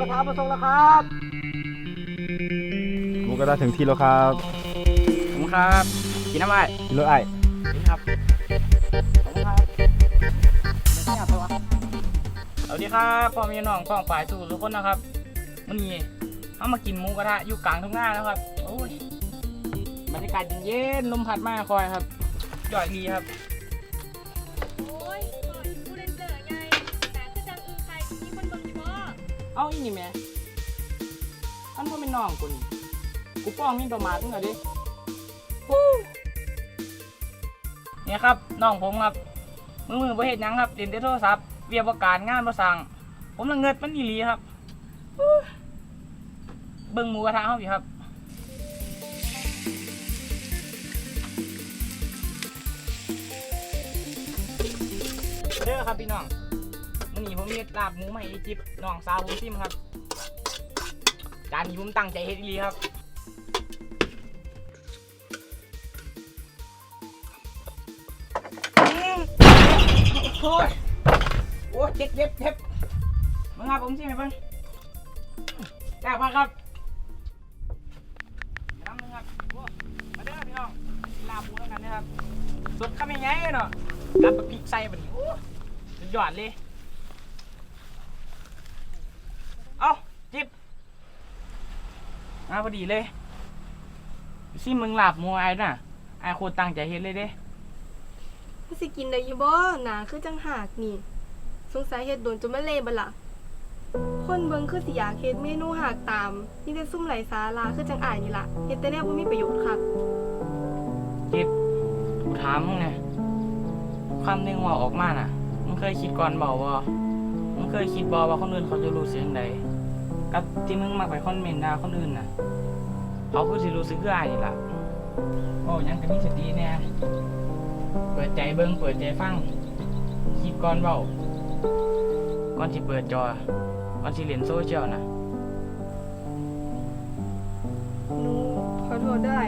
กระทะมาส่งแล้วครับหมูกระทะถึงที่แล้วครับผมครับกินน้ำไอ้กินรถไอ้กินครับผมครับไม่อยากไปวะสวัสดีครับพ่อแม่น้องพ้องฝ่ายสู่ทุกคนนะครับวันนี้เอามากินหมูกระทะอยู่กลางทุ่งนาแล้วครับโอ้ยบรรยากาศเย็นๆลมพัดมาคอยครับยอดดีครับ เอาอีนี่แม่อันพ่เป็นน้องกูนี่กูป้องมีประมาทมึงเหรอดิเนี่ยครับน้องผมครับมือมือบ่เฮ็ดหยังครับเล่นแต่โทรศัพท์เวียบประการงานบ่สั่งผมละเงิดมันอีหลีครับเบิ่งหมูกระทะเฮาพี่ครับเด้อครับพี่น้อง นี้ผมมีลาบหมูมาให้อีจิบน้องสาวผมซิมครับ จานนี้ผมตั้งใจเฮ็ดอีครับโอ้ยโอ้ยเจ็บเจ็บเจ็บมึงครับผมซิมให้เพิ่งแซ่บมากครับน้ำมึงครับโอ้มาเด้อพี่น้องลาบหมูแล้วกันนะครับสดคำยังไงเนาะรับแบบพริกใส่แบบนี้สุดยอดเลย เอา จิบมาพอดีเลยซิมึงหลับมัวไอ้น่ะไอ้โคตรตั้งใจเฮ็ดเลยเด้มันสิกินได้อยู่บ่หนาคือจังหากนี่ สงสัยเฮ็ดโดนจนมันเละบัดล่ะคนเบิ่งคือสิอยากเฮ็ดเมนูหากตามนี่แต่ซุ่มไหลสาลาคือจังอายนี่ล่ะเฮ็ดแต่แนวบ่มีประโยชน์ค่ะจิบกูถามมึงเนี่ยความหนึงว่าออกมาน่ะมึงเคยคิดก่อนเบาว่ามึงเคยคิดบอว่าคนอื่นเขาจะรู้สึกยังไง กับที่มึงมักไปคอมเมนต์ด่าคนอื่นน่ะเขาคือสิรู้สึกคืออายนี่ล่ะโอ้ยังก็มีสติแน่เปิดใจเบิ่งเปิดใจฟังคิดก่อนเบาก่อนที่เปิดจอก่อนที่เล่นโซเชียลน่ะหนูขอโทษได้